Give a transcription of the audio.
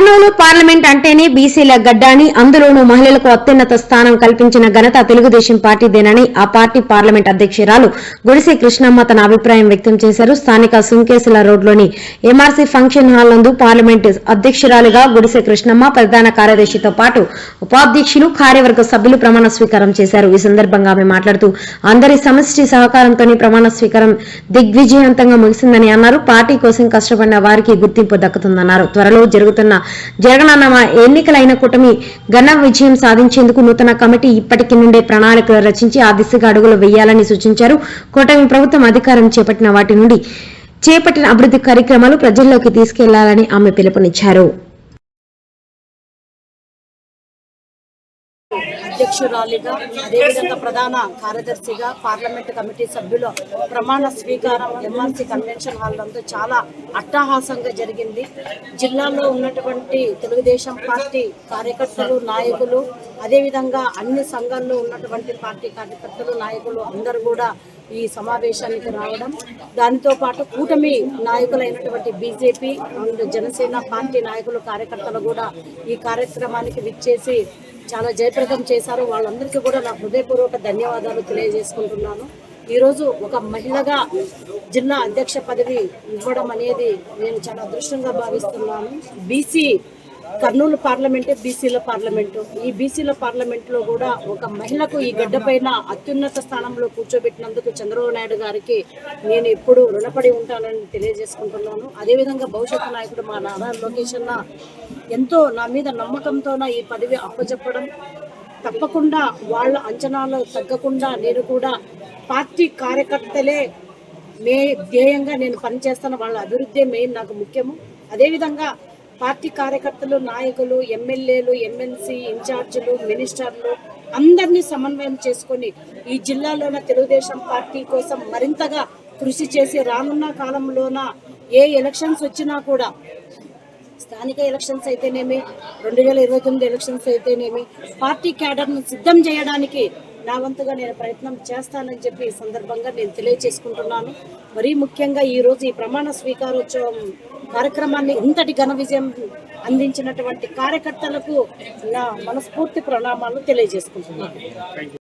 Kurnool parliament అంటేనే బీసీల గడ్డ అని అందులోనూ మహిళలకు అత్యున్నత స్థానం కల్పించిన ఘనత తెలుగుదేశం పార్టీదేనని ఆ పార్టీ పార్లమెంట్ అధ్యక్షురాలు గుడిసె కృష్ణమ్మ తన అభిప్రాయం వ్యక్తం చేశారు. స్థానిక సుంకేసుల రోడ్లోని ఎంఆర్సీ ఫంక్షన్ హాల్ నందు పార్లమెంట్ అధ్యక్షురాలుగా గుడిసె కృష్ణమ్మ ప్రధాన కార్యదర్శితో పాటు ఉపాధ్యక్షులు కార్యవర్గ సభ్యులు ప్రమాణ స్వీకారం చేశారు. ఈ సందర్భంగా ఆమె మాట్లాడుతూ అందరి సమష్టి సహకారంతోనే ప్రమాణ స్వీకారం దిగ్విజయవంతంగా ముగిసిందని అన్నారు. పార్టీ కోసం కష్టపడిన వారికి గుర్తింపు దక్కుతుందన్నారు. త్వరలో జరుగుతున్న జరగనున్న ఎన్నికలైన కూటమి ఘన విజయం సాధించేందుకు నూతన కమిటీ ఇప్పటికి నుండే ప్రణాళికలు రచించి ఆ దిశగా అడుగులు వేయాలని సూచించారు. కూటమి ప్రభుత్వం అధికారం చేపట్టిన వాటి నుండి చేపట్టిన అభివృద్ధి కార్యక్రమాలు ప్రజల్లోకి తీసుకెళ్ళాలని ఆమె పిలుపునిచ్చారు. అధ్యక్షురాలిగా అదేవిధంగా ప్రధాన కార్యదర్శిగా పార్లమెంట్ కమిటీ సభ్యుల ప్రమాణ స్వీకారం ఎంఆర్సీ కన్వెన్షన్ హాల్లో చాలా అట్టహాసంగా జరిగింది. జిల్లాలో ఉన్నటువంటి తెలుగుదేశం పార్టీ కార్యకర్తలు నాయకులు అదేవిధంగా అన్ని సంఘాల్లో ఉన్నటువంటి పార్టీ కార్యకర్తలు నాయకులు అందరూ కూడా ఈ సమావేశానికి రావడం. దానితో పాటు కూటమి నాయకులైనటువంటి బీజేపీ అండ్ జనసేన పార్టీ నాయకులు కార్యకర్తలు కూడా ఈ కార్యక్రమానికి విచ్చేసి చాలా జయప్రదం చేశారు. వాళ్ళందరికీ కూడా నా హృదయపూర్వక ధన్యవాదాలు తెలియజేసుకుంటున్నాను. ఈరోజు ఒక మహిళగా జిల్లా అధ్యక్ష పదవి ఇవ్వడం అనేది నేను చాలా అదృష్టంగా భావిస్తున్నాను. బీసీ కర్నూలు పార్లమెంటే బీసీల పార్లమెంటు. ఈ బీసీల పార్లమెంట్లో కూడా ఒక మహిళకు ఈ గడ్డ పైన అత్యున్నత స్థానంలో కూర్చోబెట్టినందుకు చంద్రబాబు నాయుడు గారికి నేను ఎప్పుడు రుణపడి ఉంటానని తెలియజేసుకుంటున్నాను. అదేవిధంగా భవిష్యత్తు నాయకుడు మా నారా లోకేష్ అన్న ఎంతో నా మీద నమ్మకంతో ఈ పదవి అప్పచెప్పడం తప్పకుండా వాళ్ళ అంచనాలు తగ్గకుండా నేను కూడా పార్టీ కార్యకర్తలే మే ధ్యేయంగా నేను పనిచేస్తాను. వాళ్ళ అభివృద్ధి మెయిన్ నాకు ముఖ్యము. అదేవిధంగా పార్టీ కార్యకర్తలు నాయకులు ఎమ్మెల్యేలు ఎమ్మెల్సీ ఇన్ఛార్జీలు మినిస్టర్లు అందరినీ సమన్వయం చేసుకొని ఈ జిల్లాలోన తెలుగుదేశం పార్టీ కోసం మరింతగా కృషి చేసి రానున్న కాలంలోన ఏ ఎలక్షన్స్ వచ్చినా కూడా స్థానిక ఎలక్షన్స్ అయితేనేమి రెండు వేల ఇరవై తొమ్మిది ఎలక్షన్స్ అయితేనేమి పార్టీ క్యాడర్ను సిద్ధం చేయడానికి నా వంతుగా నేను ప్రయత్నం చేస్తానని చెప్పి ఈ సందర్భంగా నేను తెలియజేసుకుంటున్నాను మరీ ముఖ్యంగా ఈరోజు ఈ ప్రమాణ స్వీకారోత్సవం కార్యక్రమాన్ని ఇంతటి ఘన విజయం అందించినటువంటి కార్యకర్తలకు నా మనస్ఫూర్తి ప్రణామాలు తెలియజేసుకుంటున్నాను.